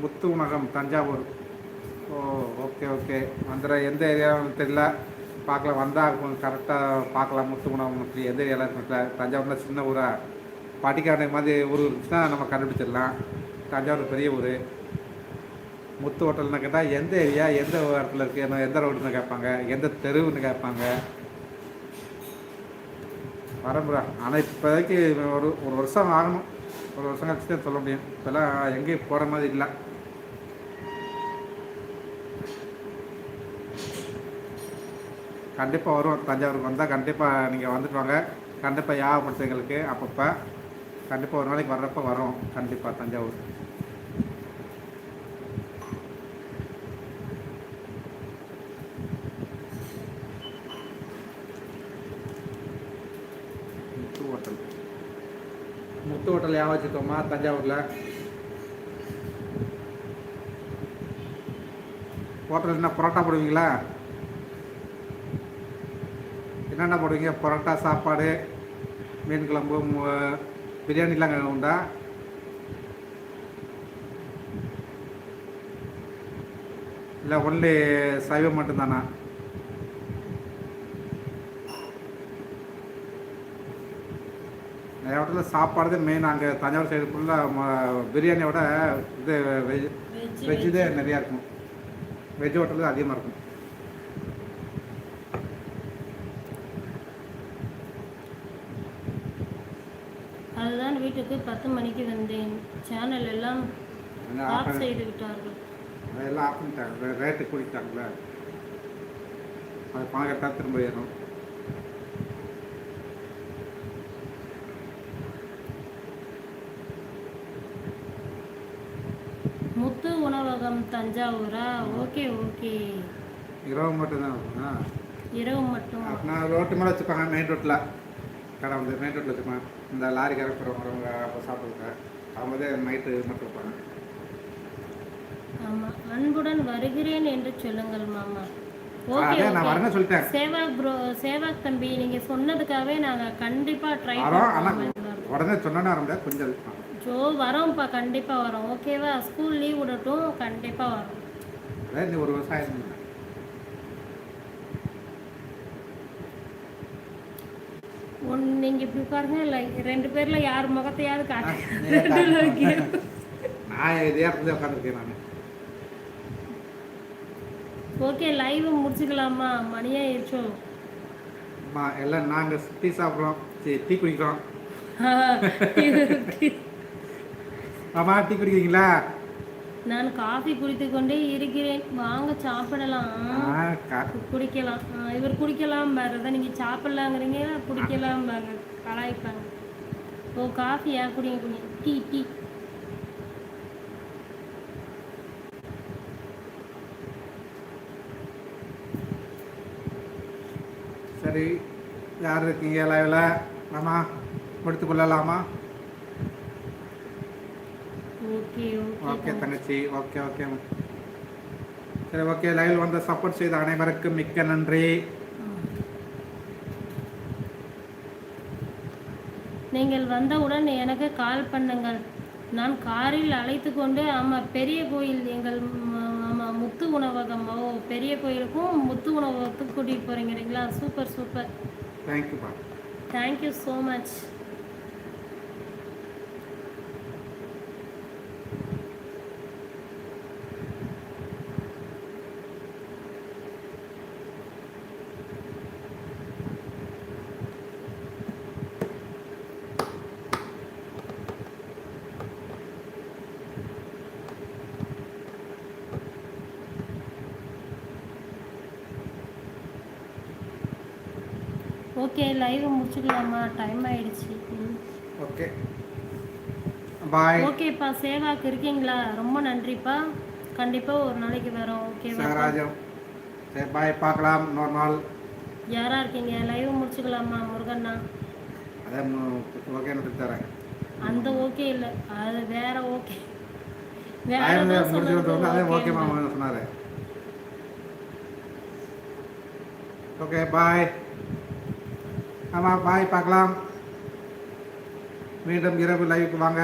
முத்து உணகம் தஞ்சாவூர். ஓ okay okay வந்துடுற எந்த ஏரியாவும் தெரியல. பார்க்கலாம் வந்தால் கொஞ்சம் கரெக்டாக பார்க்கலாம். முத்து உணவகம் அப்படி எந்த ஏரியாவில் இருக்குல்ல தஞ்சாவூரில் சின்ன ஊராக பாட்டிக்காரனை மாதிரி ஊர் இருந்துச்சுன்னா நம்ம கண்டுபிடிச்சிடலாம். தஞ்சாவூர் பெரிய ஊர். முத்து ஹோட்டல்னு கேட்டால் எந்த ஏரியா எந்த இடத்துல இருக்குது என்ன எந்த ரோடுன்னு கேட்பாங்க எந்த தெருவுன்னு கேட்பாங்க. வரம்புறா ஆனால் இப்போதைக்கு ஒரு ஒரு வருஷம் ஆகணும். ஒரு வருஷம் கழிச்சு தான் சொல்ல முடியும். இப்போல்லாம் எங்கேயும் போகிற மாதிரி இல்லை. கண்டிப்பாக வரும் தஞ்சாவூருக்கு வந்தால் கண்டிப்பாக நீங்கள் வந்துட்டு வாங்க. கண்டிப்பாக யாகப்படுத்து எங்களுக்கு அப்பப்போ கண்டிப்பாக ஒரு நாளைக்கு வர்றப்போ வரோம் கண்டிப்பாக தஞ்சாவூர். ஹோட்டல் முத்து ஹோட்டல் ஞாபகம் வச்சுக்கோமா தஞ்சாவூரில். ஹோட்டல் என்ன பரோட்டா போடுவீங்களா? என்னென்ன போடுவீங்க? பரோட்டா சாப்பாடு மீன் குழம்பு மு- பிரியாணிலாம் உண்டா? இல்லை ஒன்லி சைவம் மட்டும்தானா? நிறைய ஹோட்டலில் சாப்பாடு தான் மெயின் அங்கே தஞ்சாவூர் சைடு ஃபுல்லாக பிரியாணியோட இது வெஜ் வெஜ்ஜு தான் நிறையா இருக்கும். வெஜ் ஹோட்டல் தான் அதிகமாக இருக்கும். அதுதான் வீட்டுக்கு பத்து மணிக்கு வந்தேன். சேனல் எல்லாம் ஆஃப் செய்து விட்டார்கள். அதெல்லாம் ஆஃப் பண்ணிட்டாங்க. ரேட்டு கூட்டிட்டாங்களே அது பணம் கட்டால் திரும்ப ஏறும் முத்து உணவகம் தஞ்சாவூரா? Okay okay. இரவு மட்டும்தான் இருக்குமா? இரவு மட்டும். அப்படின்னா ரோட்டு மேலே வச்சுப்பாங்க மெயின் ரோட்டில் கடை வந்து மெயின் ரோட்டில் வச்சுப்பாங்க. இந்த லாரி வரவங்க அப்போ சாப்பிடுங்க அவங்க தான் நைட்டு மட்டும் வைப்பாங்க ஆமா. அன்புடன் வருகிறேன் என்று சொல்லுங்கள் மாமா. ஆ, ஓகே அதே நான் ஓகே. வரேன்னு சொல்லிட்டேன். சேவாக் ப்ரோ சேவாக் தம்பி நீங்க சொன்னதுக்காகவே நாங்க கண்டிப்பா ட்ரை பண்ணுவோம் உடனே முடியாது கொஞ்சம். ஜோ வரோம்ப்பா கண்டிப்பா வரோம். ஓகேவா ஸ்கூல் லீவ் விடட்டும் கண்டிப்பா வரோம். அதே நீ ஒரு ஆயிடுச்சு. ஒன் நீங்க இப்படி பாருங்க like ரெண்டு பேர்ல யார் முகத்தையாவது காட்டு. நான் இதே உட்காந்துருக்கேன் நான். Okay live முடிச்சுக்கலாமா? மணியாயிருச்சோ அம்மா எல்லாம் நாங்கள் டீ சாப்பிட்றோம் டீ குடிக்கிறோம். ஆமா டீ குடிக்கிறீங்களா? நான் காஃபி குடித்து கொண்டே இருக்கிறேன். வாங்க சாப்பிடலாம். குடிக்கலாம். இவர் குடிக்கலாம் பாருதான் நீங்க சாப்பிடலாங்கிறீங்க குடிக்கலாம் பாருங்க. கலாய்ப்பாங்க ஓ காஃபியா? குடிங்க குடிங்க. Tea tea. சரி யார் இருக்கீங்க? லைவில் ஆமா முடித்து கொள்ளலாமா? ஓகே தங்கச்சி. ஓகே ஓகே சரி ஓகே லைவில் வந்து சப்போர்ட் செய்த அனைவருக்கும் மிக்க நன்றி. நீங்கள் வந்தவுடன் எனக்கு கால் பண்ணுங்கள். நான் காரில் அழைத்து கொண்டு ஆமாம் பெரிய கோயில் எங்கள் ஆமாம் முத்து உணவகம். ஓ பெரிய கோயிலுக்கும் முத்து உணவகத்துக்கு கூட்டிகிட்டு போகிறீங்கிறீங்களா சூப்பர் சூப்பர் தேங்க்யூப்பா thank you so much okay live முடிச்சுக்கலாமா time ஆயிடுச்சு. ஓகே பாய் ஓகேப்பா சேவாக்கு இருக்கீங்களா? ரொம்ப நன்றிப்பா. கண்டிப்பாக ஒரு நாளைக்கு வரோம். ஓகேவா சாராஜம். சரி பாய் பார்க்கலாம். இன்னொரு நாள். யாரா இருக்கீங்க? லைவ் முடிச்சுக்கலாமா முருகண்ணா? அதே ஓகேன்னு தரேன். அந்த ஓகே இல்லை. அது வேற ஓகே வேற அதே ஓகே ண்ணா. மாமா சொன்னார். ஓகே பாய் ஆமாம் பாய் பார்க்கலாம். மீண்டும் இரவு லைவுக்கு வாங்க.